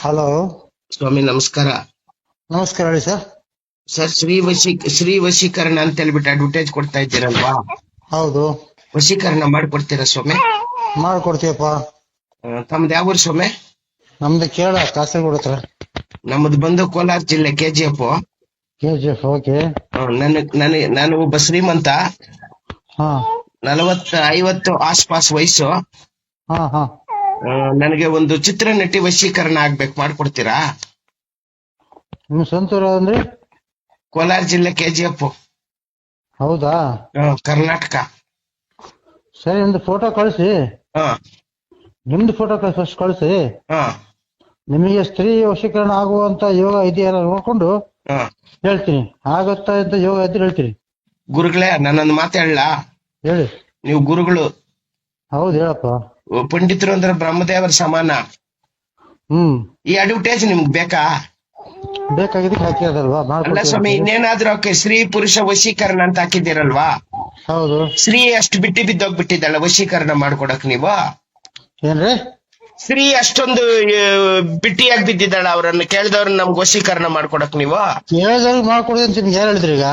Hello ಸ್ವಾಮಿ ನಮಸ್ಕಾರ. ನಮಸ್ಕಾರ ಹೇಳಿ ಸರ್ ಸರ್ ಶ್ರೀ ವಶಿ ಶ್ರೀ ವಶೀಕರಣ ಅಂತ ಹೇಳ್ಬಿಟ್ಟು ಅಡ್ವರ್ಟೈಸ್ ಕೊಡ್ತಾ ಇದ್ದೀರಲ್ವಾ? ಹೌದು. ವಶೀಕರಣ ಮಾಡ್ಕೊಡ್ತೀರಾ ಸ್ವಾಮಿ? ಮಾಡ್ಕೊಡ್ತೀವಪ್ಪ. ತಮ್ದು ಯಾವ ಊರು ಸ್ವಾಮಿ? ನಮ್ದು ಕೇಳ ಕಾಸರಗೋಡು ಹತ್ರ. ನಮ್ಮದು ಬಂದು ಕೋಲಾರ ಜಿಲ್ಲೆ K G F K G F okay ನನ್ನ ನನಗೆ ನಾನು ಒಬ್ಬ ಶ್ರೀಮಂತ. ಹಾ. ನಲವತ್ತ ಐವತ್ತು ಆಸ್ಪಾಸ್ ವಯಸ್ಸು. ಹಾ ಹಾ. ನನಗೆ ಒಂದು ಚಿತ್ರ ನಟಿ ವಶೀಕರಣ ಆಗ್ಬೇಕು ಮಾಡ್ಕೊಡ್ತೀರಾ? ಸ್ವಂತ ಊರು ಅಂದ್ರೆ? ಕೋಲಾರ ಜಿಲ್ಲೆ ಕೆ ಜಿ ಎಫ್ ಹೌದಾ ಕರ್ನಾಟಕ. ಸರಿ ಒಂದು ಫೋಟೋ ಕಳಿಸಿ. ಹಾ ನಿಮ್ದು ಫೋಟೋ ಕಳಿಸಿ ಫಸ್ಟ್ ಕಳಿಸಿ. ಹ ನಿಮಗೆ ಸ್ತ್ರೀ ವಶೀಕರಣ ಆಗುವಂತ ಯೋಗ ಇದೆಯಲ್ಲ ನೋಡ್ಕೊಂಡು ಹ ಹೇಳ್ತೀನಿ. ಆಗತ್ತಾ ಅಂತ ಯೋಗ ಇದ್ರೆ ಹೇಳ್ತೀನಿ. ಗುರುಗಳೇ ನನ್ನೊಂದು ಮಾತು ಹೇಳಲಾ? ಹೇಳಿ. ನೀವು ಗುರುಗಳು ಹೌದು ಹೇಳಪ್ಪ. ಪಂಡಿತರು ಅಂದ್ರೆ ಬ್ರಹ್ಮದೇವರ ಸಮಾನ. ಹ್ಮ್. ಈ ಅಡ್ವರ್ಟೈಸ್ ನಿಮ್ಗೆ ಬೇಕಾ? ಬೇಕಾಗಿದ್ದಕ್ಕೆ ಅಲ್ಲ ಸ್ವಾಮಿ ಇನ್ನೇನಾದ್ರೂ ಓಕೆ ಸ್ತ್ರೀ ಪುರುಷ ವಶೀಕರಣ ಅಂತ ಹಾಕಿದ್ದೀರಲ್ವಾ? ಹೌದು. ಸ್ತ್ರೀ ಅಷ್ಟು ಬಿಟ್ಟಿ ಬಿದ್ದೋಗ್ಬಿಟ್ಟಿದ್ದಾಳೆ ವಶೀಕರಣ ಮಾಡ್ಕೊಡಕ್ ನೀವು? ಏನ್ರಿ? ಸ್ತ್ರೀ ಅಷ್ಟೊಂದು ಬಿಟ್ಟಿಯಾಗಿ ಬಿದ್ದಿದ್ದಾಳ ಅವ್ರನ್ನ. ಕೇಳಿದವ್ರನ್ನ ನಮ್ಗೆ ವಶೀಕರಣ ಮಾಡ್ಕೊಡಕ್ ನೀವು. ಕೇಳಿದವ್ರಿಗೆ ಮಾಡ್ಕೊಡಿ ಅಂತ ನಿಮ್ಗೆ ಯಾರು ಹೇಳಿದ್ರಿ ಈಗ.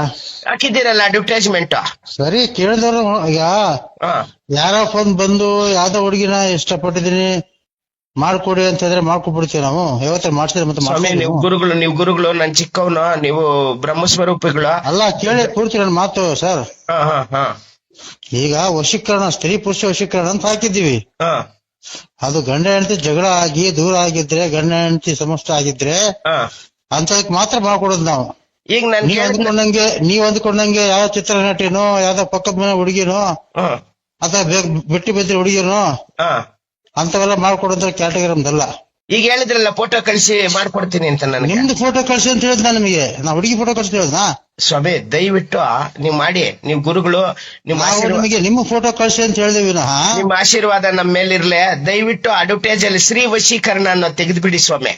ಹಾಕಿದ್ದೀರಲ್ಲ ಅಡ್ವರ್ಟೈಸ್ಮೆಂಟ್? ಸರಿ ಕೇಳಿದವ್ರು ಈಗ ಯಾರೋ ಫೋನ್ ಬಂದು ಯಾವ್ದೋ ಹುಡುಗಿನ ಇಷ್ಟಪಟ್ಟಿದೀನಿ ಮಾಡ್ಕೊಡಿ ಅಂತ ಹೇಳಿದ್ರೆ ಮಾಡ್ಕೊಬಿಡ್ತೀವಿ ನಾವು. ಯಾವತ್ತ ಮಾಡ್ಸಿದ್ರೆ ಮತ್ತೆ ಸ್ವಾಮಿ ನೀವು ನಾವು. ಗುರುಗಳು ನೀವು ಗುರುಗಳು ನನ್ ಚಿಕ್ಕವನು ನೀವು ಬ್ರಹ್ಮಸ್ವರೂಪಿಗಳು. ಅಲ್ಲ ಕೇಳಿ ಪೂರ್ತಿ ನನ್ನ ಮಾತು ಸರ್. ಹಾ ಹಾ ಹಾ. ಈಗ ವಶೀಕರಣ ಸ್ತ್ರೀ ಪುರುಷ ವಶೀಕರಣ ಅಂತ ಹಾಕಿದ್ದೀವಿ. ಹಾ. ಅದು ಗಂಡ ಹೆಂಡತಿ ಜಗಳ ಆಗಿ ದೂರ ಆಗಿದ್ರೆ ಗಂಡ ಹೆಂಡತಿ ಸಮಸ್ಯೆ ಆಗಿದ್ರೆ ಅಂತದಕ್ ಮಾತ್ರ ಮಾಡ್ಕೊಡೋದು ನಾವು. ಈಗ ನನ್ ನೀವ್ ಅಂದ್ಕೊಂಡಂಗೆ ನೀವ್ ಅಂದ್ಕೊಂಡಂಗೆ ಯಾವ ಚಿತ್ರನಟಿನೋ ಯಾವ್ದೋ ಪಕ್ಕದ ಮನೆ ಹುಡುಗಿನೋ ಅಥವಾ ಬಿಟ್ಟು ಬಿದ್ದ ಹುಡುಗಿನೋ ಅಂತವೆಲ್ಲ ಮಾಡ್ಕೊಡೋದ್ರ ಕ್ಯಾಟಗರಿ ನಮ್ದಲ್ಲ. ಈಗ ಹೇಳಿದ್ರಲ್ಲ ಫೋಟೋ ಕಳಿಸಿ ಮಾಡ್ಕೊಡ್ತೀನಿ ಅಂತ ನನಗೆ. ನಿಮ್ದು ಫೋಟೋ ಕಳ್ಸಿ ಅಂತ ಹೇಳಿದ್ ನಾನು ನಿಮಗೆ? ನಾ ಹುಡುಗಿ ಫೋಟೋ ಕಳ್ಸಿ ಹೇಳಿದ್ನ? ಸ್ವಾಮಿ ದಯವಿಟ್ಟು ನೀವ್ ಮಾಡಿ. ನಿಮ್ ಗುರುಗಳು ನಿಮ್ ನಾವು ಆಶೀರ್ವಾದ ನಿಮಗೆ ನಿಮ್ಮ ಫೋಟೋ ಕಳ್ಸಿ ಅಂತ ಹೇಳಿದ್ವಿ ವಿನಃ. ನಿಮ್ ಆಶೀರ್ವಾದ ನಮ್ಮ ಮೇಲಿರ್ಲೆ. ದಯವಿಟ್ಟು ಅಡ್ವರ್ಟೈಸ್ ಅಲ್ಲಿ ಶ್ರೀ ವಶೀಕರಣ ಅನ್ನೋ ತೆಗೆದ್ಬಿಡಿ ಸ್ವಾಮಿ.